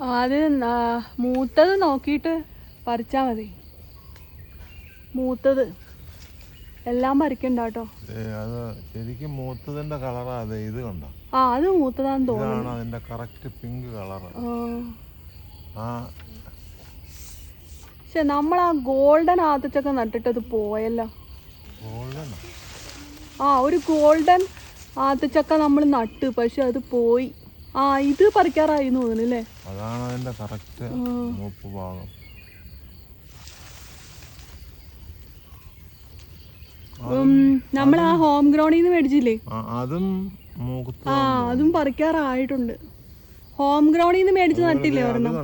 അത് മൂത്തത് നോക്കിയിട്ട് പറിച്ചാൽ മതി. മൂത്തത്. എല്ലാം പറിക്കണ്ട കേട്ടോ അത് ശരിക്കും മൂത്തതിന്റെ കളറാ അതെ ഇത് കണ്ടോ? ആ അത് മൂത്തതാന്ന് തോന്നുന്നു. അതിന്റെ കറക്റ്റ് പിങ്ക് കളറ്. പക്ഷെ നമ്മൾ ആ ഗോൾഡൻ ആത്തച്ചൊക്കെ നട്ടിട്ടത് പോയല്ലോ. ഗോൾഡൻ ആ ഒരു ഗോൾഡൻ ആത്തച്ചക്ക നമ്മൾ നട്ട് പക്ഷെ അത് പോയി. ആ ഇത് പറിക്കാറായി തോന്നുന്നല്ലേ അതാണ് അതിന്റെ കറക്റ്റ് മൂപ്പ് ഭാഗം. നമ്മൾ ആ ഹോം ഗ്രൗണ്ടിൽ നിന്ന് മേടിച്ചില്ലേ? അതും ആ അതും പറിക്കാറായിട്ടുണ്ട്. ഹോം ഗ്രൗണ്ടിൽ നിന്ന് മേടിച്ച് നട്ടില്ലേ ഒരെണ്ണം?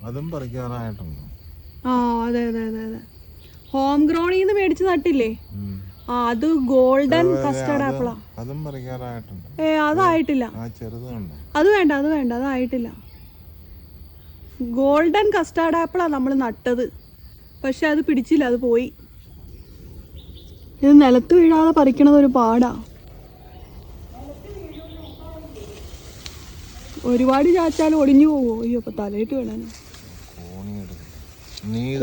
അതും പറിക്കാറായിട്ടുണ്ട്. ആ അതെ അതെ അതെ അതെ. ഹോം ഗ്രൗണ്ടിൽ നിന്ന് മേടിച്ച് നട്ടില്ലേ? അത് ഗോൾഡൻ കസ്റ്റർഡ് ആപ്പിളാ. അതും പറിക്കാറായിട്ടുണ്ട്. ഏ അതായിട്ടില്ല അത് വേണ്ട അത് വേണ്ട അതായിട്ടില്ല ഗോൾഡൻ കസ്റ്റാർഡ് ആപ്പിളാ നമ്മൾ നട്ടത്. പക്ഷെ അത് പിടിച്ചില്ല അത് പോയി. ഇത് നിലത്ത് വീഴാതെ പറിക്കണത് ഒരു പാടാ. ഒരുപാട് ചാച്ചാൽ ഒടിഞ്ഞു പോവോ? അയ്യോ അപ്പൊ തലയിട്ട് വീണാനോ.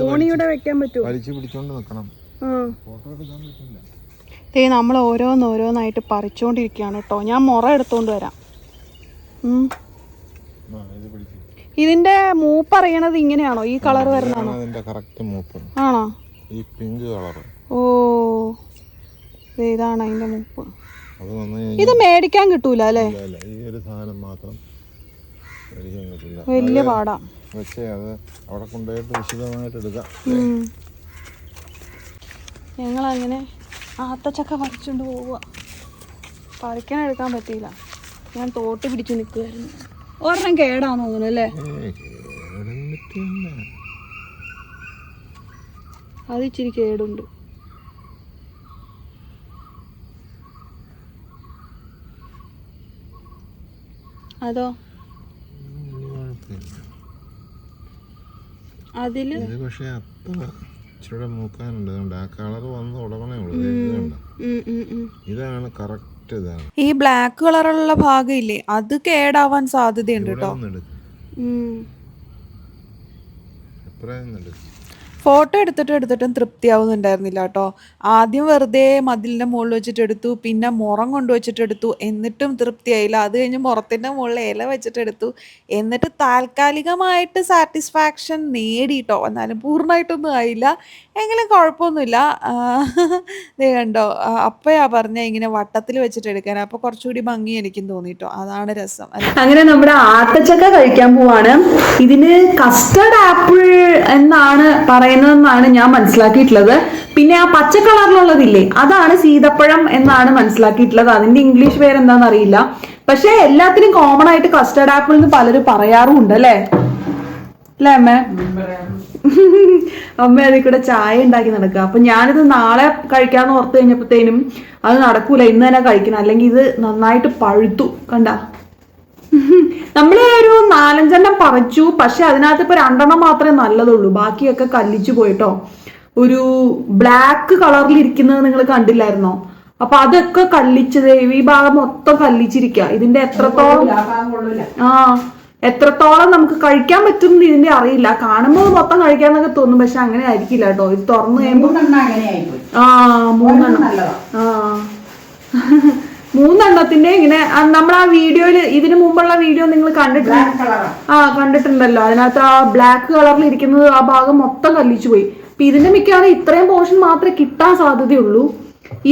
കോണിയുടെ വെക്കാൻ പറ്റുമോ പിടിച്ചോണ്ട് നിക്കണം. ആ. ഫോട്ടോ എടുക്കാൻ പറ്റില്ല. ദേ നമ്മൾ ഓരോന്നോരോന്നായിട്ട് പറിച്ചുകൊണ്ടിരിക്കുകയാണ് കേട്ടോ ഞാൻ മുറ എടുത്തുകൊണ്ട് വരാം. ഇതിന്റെ ഇതിന്റെ മൂപ്പറിയണത് ഇങ്ങനെയാണോ? ഈ കളർ വരുന്നോ ഇതാണ് അതിന്റെ മൂപ്പ്. ആണോ? ഈ പിങ്ക് കളർ ഓ. ഇതാണ് അതിന്റെ മൂപ്പ്. ഇത് മേടിക്കാൻ കിട്ടൂല അല്ലേ? ഈ ഒരു സാധനം മാത്രം വലിയ പാടാ. പക്ഷേ അത് അവിടെ കൊണ്ടുപോയിട്ട് വിശദമായിട്ട് എടുക്കാം. ഞങ്ങൾ ഞങ്ങളങ്ങനെ ആത്തച്ചക്ക പറിച്ചുകൊണ്ട് പോവുക പറിക്കാൻ എടുക്കാൻ പറ്റിയില്ല. ഞാൻ തോട്ട് പിടിച്ചു നിൽക്കുമായിരുന്നു ഒരെണ്ണം കേടാന്ന് തോന്നുന്നു അല്ലേ. അത് ഇച്ചിരി കേടുണ്ട്. അതോ? അതിൽ പക്ഷേ അത്ര ഇച്ചിരി മൂക്കാനുണ്ട്. അതുകൊണ്ട് ആ കളർ വന്ന് ഉടനെ ഉള്ളൂ. ഇതാണ് കറക്റ്റ് ഇതാണ്. ഈ ബ്ലാക്ക് കളറുള്ള ഭാഗം ഇല്ലേ അത് കേടാവാൻ സാധ്യതയുണ്ട് കേട്ടോ ഒന്ന് ഫോട്ടോ എടുത്തിട്ട് എടുത്തിട്ടും തൃപ്തിയാവുന്നുണ്ടായിരുന്നില്ല കേട്ടോ. ആദ്യം വെറുതെ മതിലിന്റെ മുകളിൽ വെച്ചിട്ട് എടുത്തു പിന്നെ മുറം കൊണ്ട് വെച്ചിട്ട് എടുത്തു എന്നിട്ടും തൃപ്തിയായില്ല. അത് കഴിഞ്ഞ് മുറത്തിന്റെ മുകളിൽ ഇല വെച്ചിട്ട് എടുത്തു. എന്നിട്ട് താൽക്കാലികമായിട്ട് സാറ്റിസ്ഫാക്ഷൻ നേടി കേട്ടോ എന്നാലും പൂർണമായിട്ടൊന്നും ആയില്ല. എങ്കിലും കുഴപ്പമൊന്നുമില്ല. ദേ കണ്ടോ അപ്പയാ പറഞ്ഞ ഇങ്ങനെ വട്ടത്തിൽ വെച്ചിട്ട് എടുക്കാൻ. അപ്പോൾ കുറച്ചുകൂടി ഭംഗി എനിക്കും തോന്നിട്ടോ അതാണ് രസം അങ്ങനെ നമ്മുടെ ആട്ടച്ചക്ക കഴിക്കാൻ പോവാണ്. ഇതിന് കസ്റ്റർഡ് ആപ്പിൾ എന്നാണ് പറയുന്നതെന്നാണ് ഞാൻ മനസ്സിലാക്കിയിട്ടുള്ളത്. പിന്നെ ആ പച്ച കളറിലുള്ളതില്ലേ അതാണ് സീതപ്പഴം എന്നാണ് മനസ്സിലാക്കിയിട്ടുള്ളത്. അതിന്റെ ഇംഗ്ലീഷ് പേര് എന്താണെന്ന് അറിയില്ല. പക്ഷെ എല്ലാത്തിനും കോമൺ ആയിട്ട് കസ്റ്റർഡ് ആപ്പിൾ എന്ന് പലരും പറയാറുമുണ്ട് അല്ലേ? അല്ലേ അമ്മ? അമ്മ അതിൽ കൂടെ ചായ ഉണ്ടാക്കി നടക്കുക. അപ്പൊ ഞാനിത് നാളെ കഴിക്കാന്ന് ഓർത്ത് കഴിഞ്ഞപ്പോഴത്തേനും അത് നടക്കൂല. ഇന്ന് തന്നെ കഴിക്കണം. അല്ലെങ്കിൽ ഇത് നന്നായിട്ട് പഴുത്തു. കണ്ട? നമ്മൾ ഒരു നാലഞ്ചെണ്ണം പറിച്ചു പക്ഷെ അതിനകത്ത് ഇപ്പൊ രണ്ടെണ്ണം മാത്രമേ നല്ലതുള്ളൂ. ബാക്കിയൊക്കെ കല്ലിച്ചു പോയിട്ടോ. ഒരു ബ്ലാക്ക് കളറിൽ ഇരിക്കുന്നത് നിങ്ങൾ കണ്ടില്ലായിരുന്നോ? അപ്പൊ അതൊക്കെ കല്ലിച്ചത് ഈ ഭാഗം മൊത്തം കല്ലിച്ചിരിക്കുക ഇതിന്റെ എത്രത്തോളം ആ എത്രത്തോളം നമുക്ക് കഴിക്കാൻ പറ്റും എന്ന് ഇതിന്റെ അറിയില്ല. കാണുമ്പോൾ മൊത്തം കഴിക്കാന്നൊക്കെ തോന്നും പക്ഷെ അങ്ങനെ ആയിരിക്കില്ല കേട്ടോ. ഇത് തുറന്നു കഴിയുമ്പോൾ ആ മൂന്നെണ്ണം. ആ. മൂന്നെണ്ണത്തിന്റെ ഇങ്ങനെ നമ്മൾ ആ വീഡിയോയിൽ ഇതിനു മുമ്പുള്ള വീഡിയോ നിങ്ങൾ കണ്ടിട്ടുണ്ട് ആ കണ്ടിട്ടുണ്ടല്ലോ. അതിനകത്ത് ആ ബ്ലാക്ക് കളറിൽ ഇരിക്കുന്നത് ആ ഭാഗം മൊത്തം കല്ലിച്ചു പോയി. അപ്പൊ ഇതിന്റെ മിക്കവാറും ഇത്രയും പോർഷൻ മാത്രമേ കിട്ടാൻ സാധ്യതയുള്ളൂ.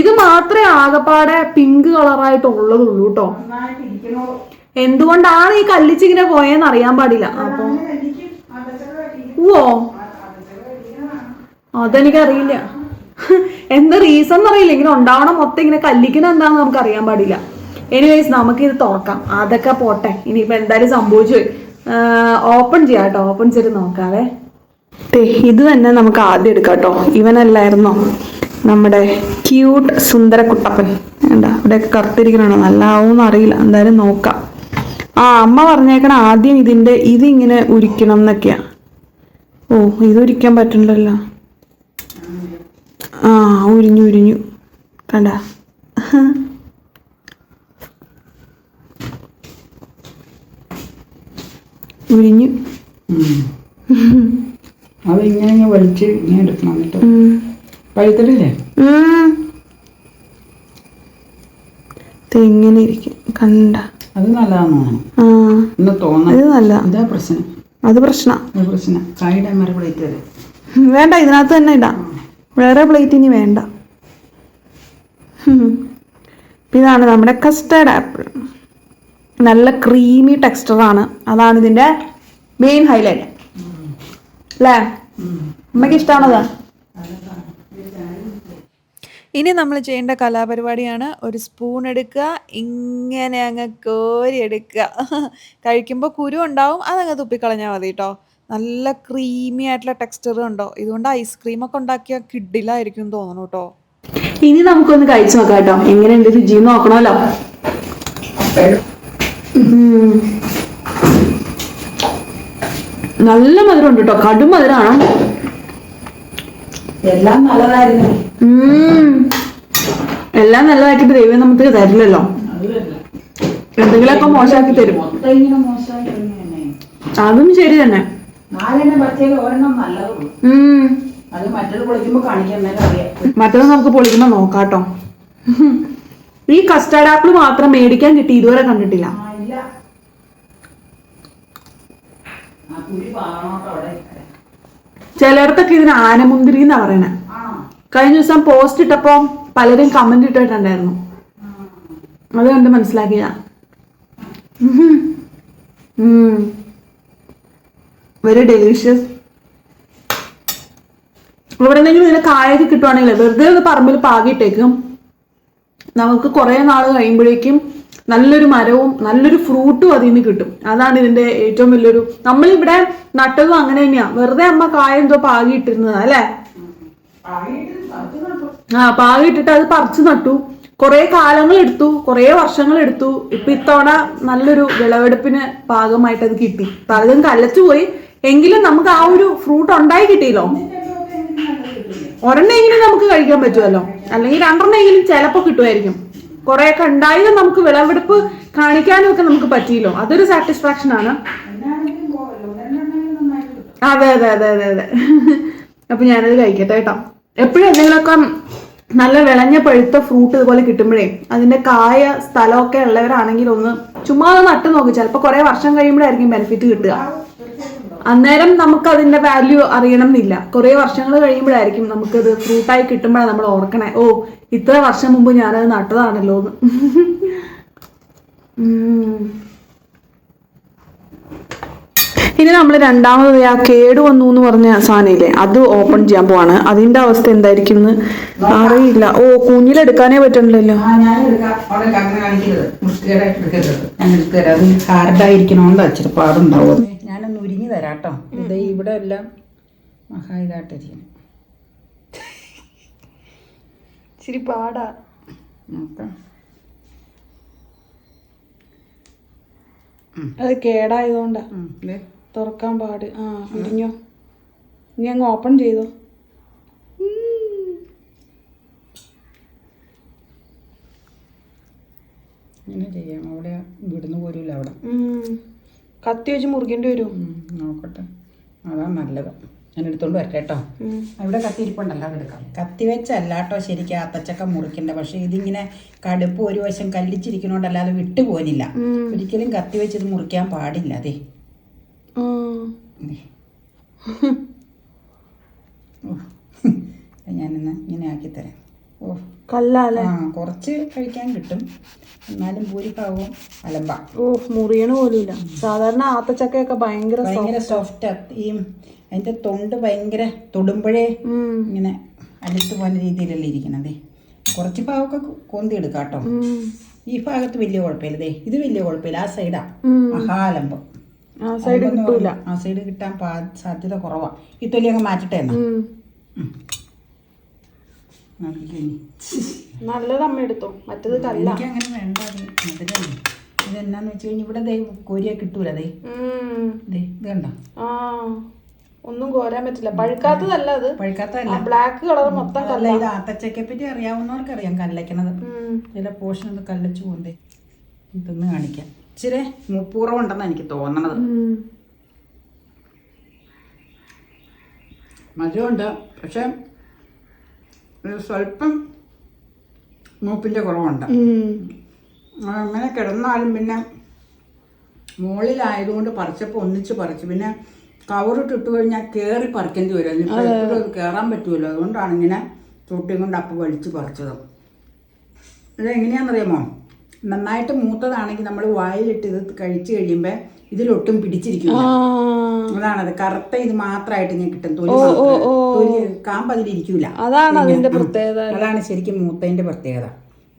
ഇത് മാത്രമേ ആകപ്പാടെ പിങ്ക് കളറായിട്ട് ഉള്ളതുള്ളൂ കേട്ടോ എന്തുകൊണ്ടാണ് ഈ കല്ലിച്ചിങ്ങനെ പോയെന്ന് അറിയാൻ പാടില്ല. അപ്പൊ ഓ അതെനിക്കറിയില്ല. എന്താ റീസൺ എന്നറിയില്ല ഇങ്ങനെ ഉണ്ടാവണം മൊത്തം ഇങ്ങനെ കല്ലിക്കണ എന്താന്ന് നമുക്ക് അറിയാൻ പാടില്ല. എനിവേസ് നമുക്ക് ഇത് തുറക്കാം. അതൊക്കെ പോട്ടെ. ഇനിയിപ്പോ എന്തായാലും സംഭവിച്ചു ഓപ്പൺ ചെയ്യാം കേട്ടോ. ഓപ്പൺ ചെയ്ത് നോക്കാവേ. ഇത് തന്നെ നമുക്ക് ആദ്യം എടുക്കാം കേട്ടോ. ഇവനല്ലായിരുന്നോ? നമ്മുടെ ക്യൂട്ട് സുന്ദര കുട്ടപ്പൻ എന്താ ഇവിടെ കറുത്തിരിക്കണോ നല്ലാവൂന്ന് അറിയില്ല. എന്തായാലും നോക്കാം. ആ അമ്മ പറഞ്ഞേക്കണ ആദ്യം ഇതിന്റെ ഇതിങ്ങനെ ഉരിക്കണം എന്നൊക്കെയാ. ഓ ഇത് ഉരിക്കാൻ പറ്റണ്ടല്ലോ ആ ഉരിഞ്ഞു ഉരിഞ്ഞു. കണ്ട. ഉരിഞ്ഞു. അത് ഇങ്ങനെ വലിച്ച് ഇങ്ങനെ എടുക്കണം കേട്ടോ പഴുത്തിട്ടില്ലേ? ഇങ്ങനെ ഇരിക്കും. കണ്ട. അത് നല്ലതാണെന്നാണ് ആ. എന്ന് തോന്നുന്നു ഇത് നല്ല ഇതാ പ്രശ്നം. അത് പ്രശ്നം. പ്രശ്നം. കായുടെ മര പ്ലേറ്റ് വേണ്ട ഇതിനകത്ത് തന്നെ ഇടാം. വേറെ പ്ലേറ്റ് ഇനി വേണ്ട. ഇതാണ് നമ്മുടെ കസ്റ്റേർഡ് ആപ്പിൾ നല്ല ക്രീമി ടെക്സ്ചറാണ് അതാണ് ഇതിന്റെ മെയിൻ ഹൈലൈറ്റ് അല്ലേ അമ്മയ്ക്ക് ഇഷ്ടമാണത് ഇനി നമ്മൾ ചെയ്യേണ്ട കലാപരിപാടിയാണ് ഒരു സ്പൂൺ എടുക്കുക ഇങ്ങനെ അങ്ങ് കോരി എടുക്കുക. കഴിക്കുമ്പോൾ കുരു ഉണ്ടാവും അതങ്ങ് തുപ്പിക്കളഞ്ഞാൽ മതി കേട്ടോ നല്ല ക്രീമി ആയിട്ടുള്ള ടെക്സ്ചർ ഉണ്ടോ? ഇതുകൊണ്ട് ഐസ്ക്രീമൊക്കെ ഉണ്ടാക്കിയ കിഡിലായിരിക്കും തോന്നുന്നു കേട്ടോ ഇനി നമുക്കൊന്ന് കഴിച്ചു നോക്കാം കേട്ടോ. എങ്ങനെയുണ്ട് രുചി നോക്കണമല്ലോ. നല്ല മധുരം ഉണ്ട് കേട്ടോ കടും മധുരമാണ് എല്ലാം നല്ലതായിരുന്നു. എല്ലാം നല്ലതാക്കിട്ട് ദൈവം നമുക്ക് തരില്ലല്ലോ. എന്തെങ്കിലുമൊക്കെ മോശമാക്കി തരും. അതും ശരി തന്നെ. നാലെണ്ണം ഒരെണ്ണം. അത് മറ്റത് അറിയാം. നമുക്ക് പൊളിക്കുമ്പോ നോക്കാട്ടോ. ഈ കസ്റ്റാർഡ് ആപ്പിൾ മാത്രം മേടിക്കാൻ കിട്ടി ഇതുവരെ കണ്ടിട്ടില്ല. ചിലയിടത്തൊക്കെ ഇതിന് ആനമുന്തിരി എന്നാ പറയണേ. കഴിഞ്ഞ ദിവസം പോസ്റ്റ് ഇട്ടപ്പോ പലരും കമന്റ് ഇട്ടിട്ടുണ്ടായിരുന്നു. അത് കണ്ട് മനസ്സിലാക്കിയ വെരി ഡെലീഷ്യസ് ഇവിടെ എന്തെങ്കിലും ഇതിന് കായൊക്കെ കിട്ടുവാണെങ്കിൽ വെറുതെ ഒന്ന് പറമ്പിൽ പാകിയിട്ടേക്കും. നമുക്ക് കുറേ നാൾ കഴിയുമ്പോഴേക്കും നല്ലൊരു മരവും നല്ലൊരു ഫ്രൂട്ടും അതിൽ നിന്ന് കിട്ടും. അതാണ് ഇതിന്റെ ഏറ്റവും വലിയൊരു നമ്മളിവിടെ നട്ടതും അങ്ങനെ തന്നെയാ. വെറുതെ അമ്മ കായ എന്തോ പാകിയിട്ടിരുന്നതാ അല്ലേ? ആ പാകിയിട്ടിട്ട് അത് പറിച്ചു നട്ടു. കുറെ കാലങ്ങൾ എടുത്തു കുറെ വർഷങ്ങൾ എടുത്തു. ഇപ്പൊ ഇത്തവണ നല്ലൊരു വിളവെടുപ്പിന് ഭാഗമായിട്ട് അത് കിട്ടി. പലതും കലച്ചു പോയി എങ്കിലും നമുക്ക് ആ ഒരു ഫ്രൂട്ട് ഉണ്ടായി കിട്ടിയല്ലോ. ഒരെണ്ണെങ്കിലും നമുക്ക് കഴിക്കാൻ പറ്റുമല്ലോ. അല്ലെങ്കിൽ രണ്ടെണ്ണെങ്കിലും ചിലപ്പോൾ കിട്ടുമായിരിക്കും. കുറെയൊക്കെ ഉണ്ടായത് നമുക്ക് വിളവെടുപ്പ് കാണിക്കാനും ഒക്കെ നമുക്ക് പറ്റിയല്ലോ. അതൊരു സാറ്റിസ്ഫാക്ഷൻ ആണ്. അതെ അതെ അതെ അതെ അതെ. അപ്പൊ ഞാനത് കഴിക്കട്ടെ കേട്ടോ. എപ്പോഴും എന്തെങ്കിലുമൊക്കെ നല്ല വിളഞ്ഞ പഴുത്ത ഫ്രൂട്ട് ഇതുപോലെ കിട്ടുമ്പോഴേ അതിന്റെ കായ സ്ഥലമൊക്കെ ഉള്ളവരാണെങ്കിൽ ഒന്ന് ചുമ്മാ ഒന്ന് നട്ടു നോക്ക് ചിലപ്പോൾ കുറെ വർഷം കഴിയുമ്പോഴായിരിക്കും ബെനിഫിറ്റ് കിട്ടുക. അന്നേരം നമുക്ക് അതിന്റെ വാല്യൂ അറിയണം എന്നില്ല കുറെ വർഷങ്ങൾ കഴിയുമ്പോഴായിരിക്കും നമുക്കത് ഫ്രൂട്ടായി കിട്ടുമ്പോഴാണ് നമ്മൾ ഓർക്കണേ. ഓ ഇത്ര വർഷം മുമ്പ് ഞാനത് നട്ടതാണല്ലോ എന്ന്. ഇനി നമ്മൾ രണ്ടാമത് ആ കേട് വന്നു എന്ന് പറഞ്ഞ സാധനമില്ലേ അത് ഓപ്പൺ ചെയ്യാൻ പോവാണ്. അതിന്റെ അവസ്ഥ എന്തായിരിക്കും എന്ന് അറിയില്ല. ഓ കുഞ്ഞിലെടുക്കാനേ പറ്റണ്ടല്ലോ ഹാർഡായിരിക്കണോണ്ട് ഇച്ചിരി പാടുണ്ടാവും. തരാം കേട്ടോ ഇത് ഇവിടെ എല്ലാം മഹാ ഇതായിട്ടിരിക്കണം ഇച്ചിരി പാടാ. നോക്കാം. അത് കേടായതുകൊണ്ടാ. തുറക്കാൻ പാട്. ആ ഇരിഞ്ഞോ ഇനി അങ്ങ് ഓപ്പൺ ചെയ്തോ. ഇങ്ങനെ ചെയ്യാം. അവിടെ ഇവിടുന്ന് പോരുമില്ല അവിടെ. കത്തി വെച്ച് മുറിക്കേണ്ടി വരും. നോക്കട്ടെ. അതാ നല്ലത്. ഞാൻ എടുത്തോണ്ട് വരട്ടെ കേട്ടോ. ഇവിടെ കത്തി ഇരിപ്പുണ്ടല്ലോ അതെടുക്കാം കത്തി വെച്ചല്ല കേട്ടോ ശരിക്കും അത്തച്ചക്ക മുറിക്കണ്ട പക്ഷെ ഇതിങ്ങനെ കടുപ്പ് ഒരു വശം കല്ലിച്ചിരിക്കണോണ്ടല്ലാതെ വിട്ടുപോലില്ല വിട്ടു പോലില്ല ഒരിക്കലും കത്തി വെച്ച് ഇത് മുറിക്കാൻ പാടില്ല അതെ ഞാനിന്ന് ഇങ്ങനെ ആക്കി തരാം ഓ കല്ലാല്ലേ? ആ കുറച്ച് കഴിക്കാൻ കിട്ടും. എന്നാലും ഭൂരിഭാഗവും അലമ്പ. ഓ മുറിയണ പോലുമില്ല. സാധാരണ ആത്തച്ചക്കയൊക്കെ ഭയങ്കര ഭയങ്കര സോഫ്റ്റ് ഈ അതിന്റെ തൊണ്ട് ഭയങ്കര തൊടുമ്പോഴേ. ഇങ്ങനെ അലുത്ത് പോലെ രീതിയിലല്ലേ ഇരിക്കണതേ. കുറച്ച് ഭാഗമൊക്കെ കൊന്തി എടുക്കാം കേട്ടോ. ഈ ഭാഗത്ത് വലിയ കുഴപ്പമില്ല. ദേ ഇത് വലിയ കുഴപ്പമില്ല. ആ സൈഡാ മഹാലംബം ആ സൈഡ് കിട്ടൂല. ആ സൈഡ് കിട്ടാൻ സാധ്യത കുറവാ. ഈ തൊലി അങ്ങ് മാറ്റട്ടെ എന്നാ. നല്ലതമ്മ എടുത്തോ എനിക്ക് അങ്ങനെ വേണ്ട ഇവിടെ കിട്ടൂല ഇത് കണ്ടോ? ഒന്നും പറ്റില്ല. അത്. ബ്ലാക്ക് കളർ ഇത് അറിയാവുന്നവർക്ക് അറിയാം കല്ലയ്ക്കണത് ചില പോർഷൻ അത് കല്ലച്ചു പോണ്ടേ ഇതൊന്ന് കാണിക്കാം. ഇച്ചിരി മുപ്പൂറം എനിക്ക് തോന്നണത്. മധുരമുണ്ട്. പക്ഷെ സ്വല്പം മൂപ്പിന്റെ കുറവുണ്ട്. അങ്ങനെ കിടന്നാലും പിന്നെ മുകളിലായതുകൊണ്ട് പറിച്ചപ്പോൾ ഒന്നിച്ച് പറിച്ചു. പിന്നെ കവറിട്ട് ഇട്ട് കഴിഞ്ഞാൽ കയറി പറിക്കേണ്ടി വരും. അതിപ്പോൾ എപ്പോഴും അത് കയറാൻ പറ്റുമല്ലോ അതുകൊണ്ടാണ് ഇങ്ങനെ തൊട്ടിയും കൊണ്ട് അപ്പം വലിച്ചു പറിച്ചത്. ഇത് എങ്ങനെയാണെന്നറിയാമോ നന്നായിട്ട് മൂത്തതാണെങ്കിൽ നമ്മൾ വായിലിട്ട് ഇത് കഴിച്ചു കഴിയുമ്പോൾ ഇതിലൊട്ടും പിടിച്ചിരിക്കും അതാണത്. കറുത്ത ഇത് മാത്രമായിട്ട് ഞാൻ കിട്ടും. തൊലി. തൊലി കാമ്പ് അതിലിരിക്കൂല. അതാണ് അതിന്റെ പ്രത്യേകത. അതാണ് ശരിക്കും മൂത്തതിന്റെ പ്രത്യേകത.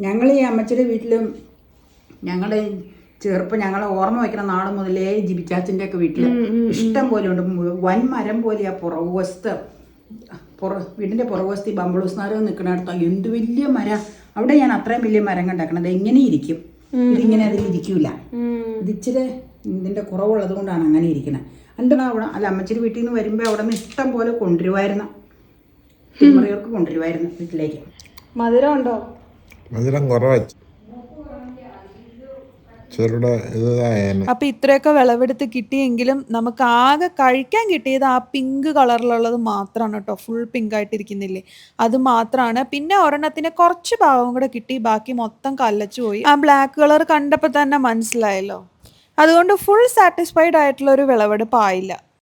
ഞങ്ങൾ ഈ അമ്മച്ചിയുടെ വീട്ടിലും ഞങ്ങളുടെ ചെറുപ്പം ഞങ്ങളെ ഓർമ്മ വയ്ക്കുന്ന നാട് മുതലേ ജിബിച്ചാച്ചിന്റെ ഒക്കെ വീട്ടിൽ ഇഷ്ടം പോലെ ഉണ്ട്. വൻ മരം പോലെയാ പുറകുവസ്ത് പുറ വീടിന്റെ പുറകുവസ്ത് ഈ നാരോ നിൽക്കണ അടുത്ത. എന്ത് വലിയ മരം. അവിടെ ഞാൻ അത്രയും വലിയ മരം കണ്ടാക്കണത് എങ്ങനെ ഇരിക്കും? ഇതിങ്ങനെ അതിൽ ഇരിക്കൂല. ഇത് ഇച്ചിരി ഇതിന്റെ കുറവുള്ളത് കൊണ്ടാണ് അങ്ങനെ ഇരിക്കുന്നത് എന്റെ അവിടെ അല്ല അമ്മച്ചിരി വീട്ടിൽ നിന്ന് വരുമ്പോൾ അവിടെ നിന്ന് ഇഷ്ടം പോലെ കൊണ്ടുവരുമായിരുന്നു. മുറികൾക്ക് കൊണ്ടുവരുമായിരുന്നു വീട്ടിലേക്ക്. മധുരം ഉണ്ടോ? മധുരം കുറവാ ഇതായേനെ. അപ്പം ഇത്രയൊക്കെ വിളവെടുത്ത് കിട്ടിയെങ്കിലും നമുക്ക് ആകെ കഴിക്കാൻ കിട്ടിയത് ആ പിങ്ക് കളറിലുള്ളത് മാത്രമാണ് കേട്ടോ. ഫുൾ പിങ്ക് ആയിട്ടിരിക്കുന്നില്ലേ. അത് മാത്രമാണ് പിന്നെ ഒരെണ്ണത്തിന് കുറച്ച് ഭാഗം കൂടെ കിട്ടി. ബാക്കി മൊത്തം കല്ലച്ചു പോയി. ആ ബ്ലാക്ക് കളർ കണ്ടപ്പോൾ തന്നെ മനസ്സിലായല്ലോ. അതുകൊണ്ട് ഫുൾ സാറ്റിസ്ഫൈഡ് ആയിട്ടുള്ള ഒരു വിളവെടുപ്പ് ആയില്ല